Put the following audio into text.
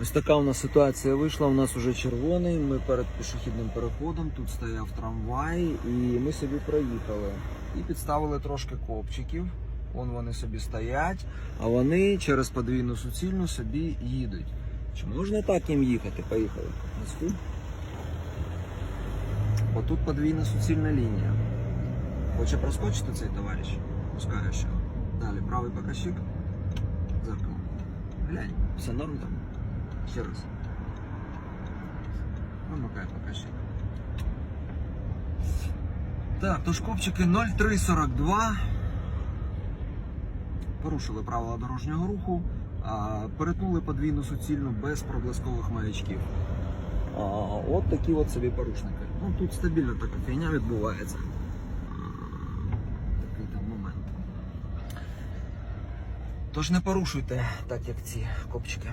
Ось така у нас ситуація вийшла. У нас вже червоний. Ми перед пішохідним переходом. Тут стояв трамвай, і ми собі проїхали. І підставили трошки копчиків. Вон вони собі стоять, а вони через подвійну суцільну собі їдуть. Чи можна так їм їхати? Поїхали. Несу. Бо тут подвійна суцільна лінія. Хоче проскочити цей товариш? Пускаю ще. Далі правий показчик. Зеркало. Глянь, все норм там. Ще раз. Вимикай показчик. Так, тож копчики 0342. Порушили правила дорожнього руху, а, перетнули подвійну суцільну без проблискових маячків. А, от такі от собі порушники. Ну тут стабільно така фігня відбувається. Такий там момент. Тож не порушуйте так, як ці копчики.